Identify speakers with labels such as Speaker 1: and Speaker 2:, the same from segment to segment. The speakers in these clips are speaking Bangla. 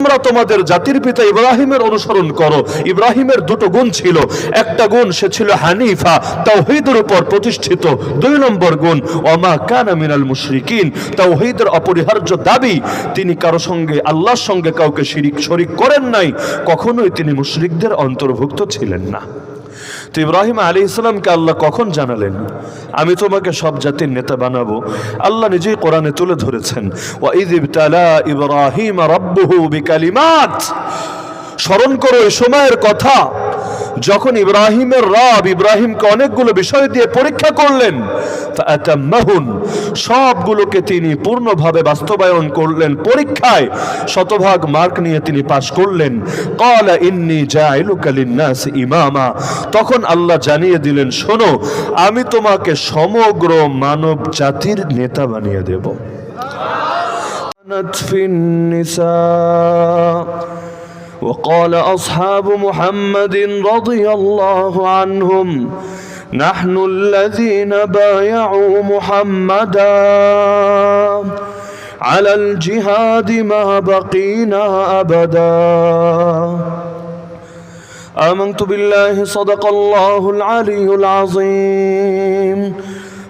Speaker 1: তোমরা তোমাদের জাতির পিতা ইব্রাহিমের অনুসরণ করো। ইব্রাহিমের দুটো গুণ ছিল। একটা গুণ সে ছিল হানিফা, তাওহিদের উপর প্রতিষ্ঠিত। দুই নম্বর গুণ, ওমা কানা মিনাল মুশরিকিন, তাওহিদের অপরিহার্য দাবি, তিনি কারও সঙ্গে, আল্লাহর সঙ্গে কাউকে শিরিক শরিক করেন নাই। কখনোই তিনি মুশরিকদের অন্তর্ভুক্ত ছিলেন না। তো ইব্রাহিম আলী ইসলামকে আল্লাহ কখন জানালেন? আমি তোমাকে সব জাতির নেতা বানাবো। আল্লাহ নিজেই কোরআনে তুলে ধরেছেন ইব্রাহিম স্মরণ করো, এই সময়ের কথা যখন ইব্রাহিমের রব ইব্রাহিমকে অনেকগুলো বিষয় দিয়ে পরীক্ষা করলেন ফাআতাম্মাহুন, সবগুলোকে তিনি পূর্ণভাবে বাস্তবায়ন করলেন পরীক্ষায় শতভাগ মার্ক নিয়ে তিনি পাশ করলেন ক্বালা ইন্নী জাইলুকা লিন-নাস ইমামা তখন আল্লাহ জানিয়ে দিলেন শোনো আমি তোমাকে সমগ্র মানব জাতির নেতা বানিয়ে দেব كانت في النساء وقال أصحاب محمد رضي الله عنهم نحن الذين بايعوا محمدا على الجهاد ما بقينا أبدا. آمنت بالله صدق الله العلي العظيم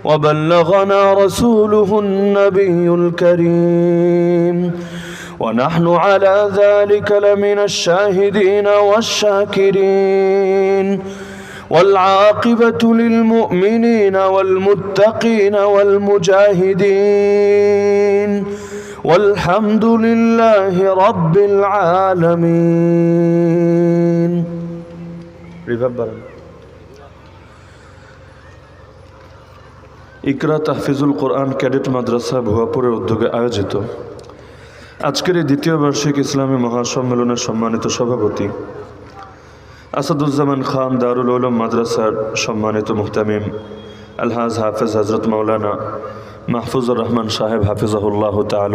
Speaker 1: وبلغنا رسوله النبي الكريم. ونحن على ذلك لمن الشاهدين والشاكرين والعاقبة للمؤمنين والمتقين والمجاهدين والحمد لله رب العالمين ইকরা তাহফিজুল কোরআন ক্যাডেট মাদ্রাসা ভুয়াপুরের উদ্যোগে আয়োজিত আজকের এই দ্বিতীয় বার্ষিক ইসলামী মহাসম্মেলনের সম্মানিত সভাপতি আসাদুজ্জামান খান দারুল উলম মাদ্রাসার সম্মানিত মুহতামিম আলহাজ হাফেজ হজরত মৌলানা মাহফুজুর রহমান সাহেব হাফিজাহুল্লাহ তাল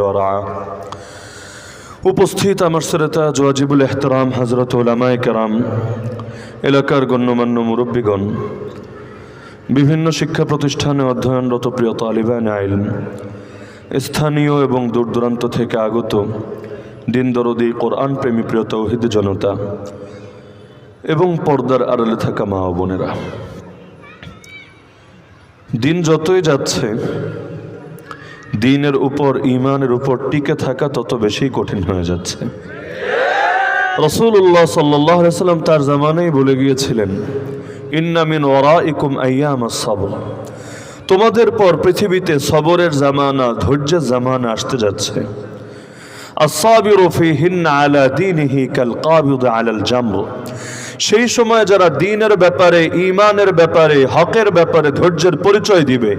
Speaker 1: উপস্থিত আমার শ্রেতা জোয়াজিবুল এহতরাম হজরত ওলামায় কেরাম, এলাকার গণ্যমান্য মুরব্বীগণ, বিভিন্ন শিক্ষা প্রতিষ্ঠানে অধ্যয়নরত প্রিয় তালিবান আইল স্থানীয় এবং দূর দূরান্ত থেকে আগত দিন দরদি কোরআন প্রেমী প্রিয় তৌহিদ জনতা এবং পর্দার আড়ালে থাকা মা বোনেরা। দিন যতই যাচ্ছে, দিনের উপর ইমানের উপর টিকে থাকা তত বেশি কঠিন হয়ে যাচ্ছে। রসুল্লাহ সাল্লাহ সাল্লাম তার জামানেই বলে গিয়েছিলেন ইন্নামিন ওরা ইকুম আয়াম সবর। তোমাদের পর পৃথিবীতে সবরের জামানা, ধৈর্যের জামানা আসতে যাচ্ছে। সেই সময় যারা দিনের ব্যাপারে ইমানের ব্যাপারে, হকের ব্যাপারে ধৈর্যের পরিচয় দিবে,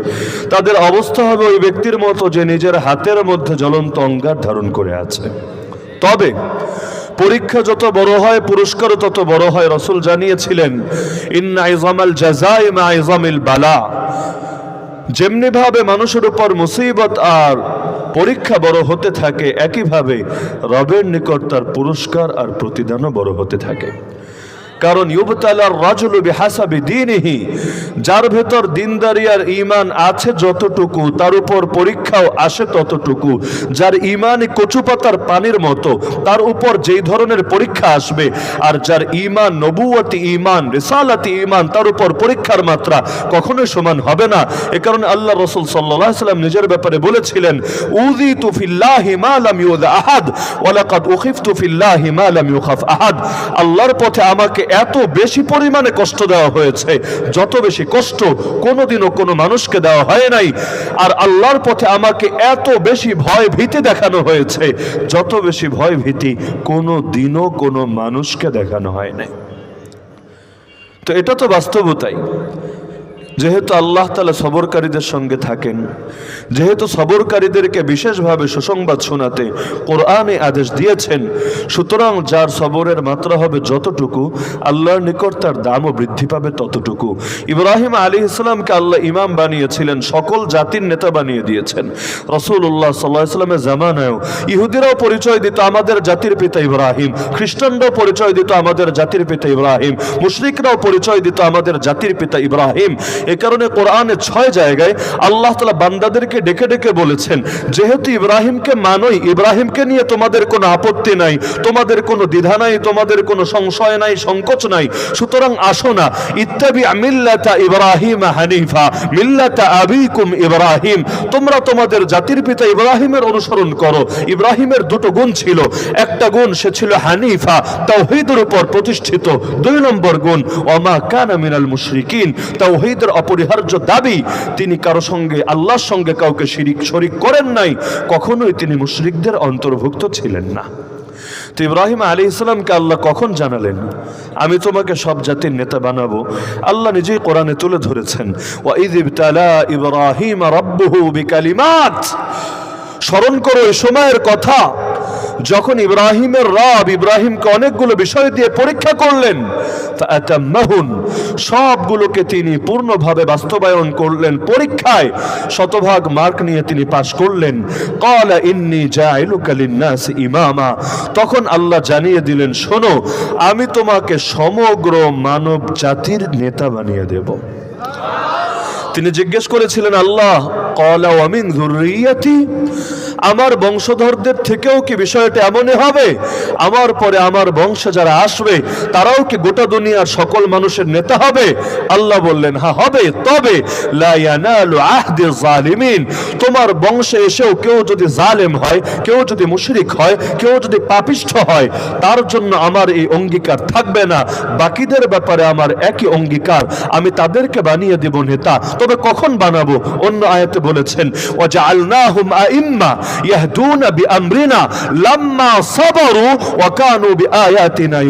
Speaker 1: তাদের অবস্থা হবে ওই ব্যক্তির মতো যে নিজের হাতের মধ্যে জ্বলন্ত অঙ্গার ধারণ করে আছে। তবে পরীক্ষা যত বড় হয়, পুরস্কার তত বড় হয়, রসুল জানিয়েছিলেন, ইন্না ইজামাল জাজাইমা ইজামিল বালা। যেমনি ভাবে মানুষের উপর মুসিবত আর পরীক্ষা বড় হতে থাকে, একইভাবে রবের নিকট তার পুরস্কার আর প্রতিদানও বড় হতে থাকে। কারণ ইউবতালার রাজুলু বিহাসাবি দিনহি, যার ভেতর দিনদারি আর ইমান আছে যতটুকু, তার উপর পরীক্ষাও আসে ততটুকু। যার ইমানই কচুপাতার পানির মতো, তার উপর যেই ধরনের পরীক্ষা আসবে, আর যার ইমান নবুয়তি ইমান রিসালাতি ইমান তার উপর পরীক্ষার মাত্রা কখনোই সমান হবে না। এ কারণে আল্লাহ রসুল সাল্লাহ সাল্লাম নিজের ব্যাপারে বলেছিলেন উদি তুফিল্লাহি মা লাম ইউদ আহাদ ওয়ালাকাদ উখিফতু ফিল্লাহি মা লাম ইউখাফ আহাদ। আল্লাহর পথে আমাকে এত বেশি পরিমাণে কষ্ট দেওয়া হয়েছে, যত বেশি কষ্ট কোনোদিনও কোনো মানুষকে দেওয়া হয় নাই। আর আল্লাহর পথে আমাকে এত বেশি ভয় ভীতি দেখানো হয়েছে, যত বেশি ভয় ভীতি কোনো দিনও কোনো মানুষকে দেখানো হয় নাই। তো এটা তো বাস্তবতাই। যেহেতু আল্লাহ তালা সবরকারীদের সঙ্গে থাকেন, যেহেতু সবরকারীদেরকে বিশেষভাবে সুসংবাদ শোনাতে কোরআনে আদেশ দিয়েছেন, সুতরাং যার সবরের মাত্রা হবে যতটুকু, আল্লাহর নিকট তার দামও বৃদ্ধি পাবে ততটুকু। ইব্রাহিম আলী ইসলামকে আল্লাহ ইমাম বানিয়েছিলেন, সকল জাতির নেতা বানিয়ে দিয়েছেন। রসুল্লাহ সাল্লাহ ইসলামের জামানায়ও ইহুদিরাও পরিচয় দিত আমাদের জাতির পিতা ইব্রাহিম, খ্রিস্টানরাও পরিচয় দিত আমাদের জাতির পিতা ইব্রাহিম, মুশরিকরাও পরিচয় দিত আমাদের জাতির পিতা ইব্রাহিম। এ কারণে কোরআনে ছয় জায়গায় আল্লাহ তালা বান্দাদেরকে ডেকে ডেকে বলেছেন, যেহেতু ইব্রাহিমকে মানোই, ইব্রাহিমকে নিয়ে তোমাদের কোনো আপত্তি নাই, তোমাদের কোনো দ্বিধা নাই, তোমাদের কোনো সংশয় নাই, সংকোচ নাই, সুতরাং আসো না ইত্যাবি মিল্লাতা ইব্রাহিম হানিফা, মিল্লাতা আবিকুম ইব্রাহিম, তোমরা তোমাদের জাতির পিতা ইব্রাহিমের অনুসরণ করো। ইব্রাহিমের দুটো গুণ ছিল, একটা গুণ সে ছিল হানিফা, তাওহীদের উপর প্রতিষ্ঠিত। দুই নম্বর গুণ, ওমা কানা মিনাল মুশরিকিন তাওহীদের অপরিহার্য দাবি, তিনি কারও সঙ্গে, আল্লাহর সঙ্গে কাউকে শিরিক, শরিক করেন নাই, কখনোই তিনি মুশরিকদের অন্তর্ভুক্ত ছিলেন না। তো ইব্রাহিম আলী ইসলামকে আল্লাহ কখন জানালেন? আমি তোমাকে সব জাতির নেতা বানাবো। আল্লাহ নিজেই কোরআনে তুলে ধরেছেন ইব্রাহিম বিকালিমাত। স্মরণ করো এই সময়ের কথা, যখন ইব্রাহিমের রব ইব্রাহিমকে অনেকগুলো বিষয় দিয়ে পরীক্ষা করলেন সবগুলোকে তিনি পূর্ণভাবে বাস্তবায়ন করলেন। পরীক্ষায় শতভাগ মার্ক নিয়ে তিনি পাশ করলেন। কলা ইন্নী লিন্নাস ইমামা। তখন আল্লাহ জানিয়ে দিলেন, শোনো, আমি তোমাকে সমগ্র মানব জাতির নেতা বানিয়ে দেব। তিনি জিজ্ঞেস করেছিলেন, আল্লাহ কলা ওয়ামিন যুররিয়াতি? আমার বংশধরদের থেকেও কি বিষয়টা এমনই হবে? আমার পরে আমার বংশে যারা আসবে, তারাও কি গোটা দুনিয়ার সকল মানুষের নেতা হবে? আল্লাহ বললেন হ্যাঁ হবে। তবে তোমার বংশে এসেও কেউ যদি জালেম হয়, কেউ যদি মুশরিক হয়, কেউ যদি পাপিষ্ঠ হয়, তার জন্য আমার এই অঙ্গীকার থাকবে না। বাকিদের ব্যাপারে আমার একই অঙ্গীকার। আমি তাদেরকে বানিয়ে দেব নেতা। তবে কখন বানাবো? অন্য আয়াতে বলেছেন ওয়াজআলনাহুম আইম্মা। ইয়াহদুনা বিআমরিনা লাম্মা সাবারু ওয়া কানু বিআয়াতিনা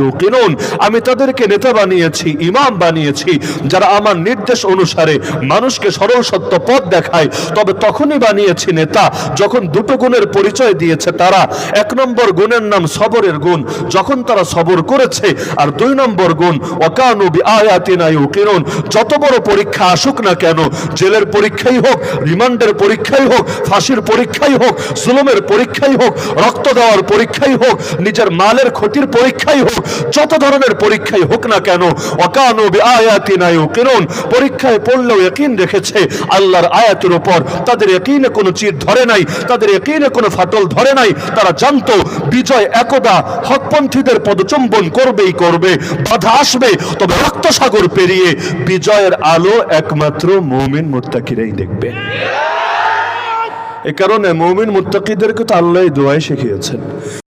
Speaker 1: আমি তাদেরকে নেতা বানিয়েছি, ইমাম বানিয়েছি, যারা আমার নির্দেশ অনুসারে মানুষকে সরল সত্য পথ দেখায়। তবে তখনই বানিয়েছি নেতা যখন দুটো গুণের পরিচয় দিয়েছে তারা। এক নম্বর গুণের নাম সবরের গুণ, যখন তারা সবর করেছে। আর দুই নম্বর গুণ ওয়াকানু বিআয়াতিনা ইউকিনুন। যত বড় পরীক্ষা আসুক না কেন, জেলের পরীক্ষাই হোক, রিমান্ডের পরীক্ষাই হোক, ফাঁসির পরীক্ষাই হোক জুলুমের পরীক্ষাই হোক, রক্ত দেওয়ার পরীক্ষাই হোক, নিজের মালের ক্ষতির পরীক্ষাই হোক, যত ধরনের পরীক্ষাই হোক না কেন অকানু বিআয়াতিনা ইউকিনুন, পরীক্ষায় পড়লেও ইয়াকিন রেখেছে আল্লাহর আয়াতের উপর। তাদের ইয়াকিনে কোনো চির ধরে নাই, তাদের ইয়াকিনে কোনো ফাটল ধরে নাই, তারা জানতো বিজয় একদা হকপন্থীদের পদচুম্বন করবেই করবে, বাধা আসবে, তবে রক্ত সাগর পেরিয়ে বিজয়ের আলো একমাত্র মুমিন মুত্তাকিরাই দেখবে। এ কারণে মৌমিন মুত্তাকিদেরকে তো আল্লাহ দোয়াই শিখিয়েছেন।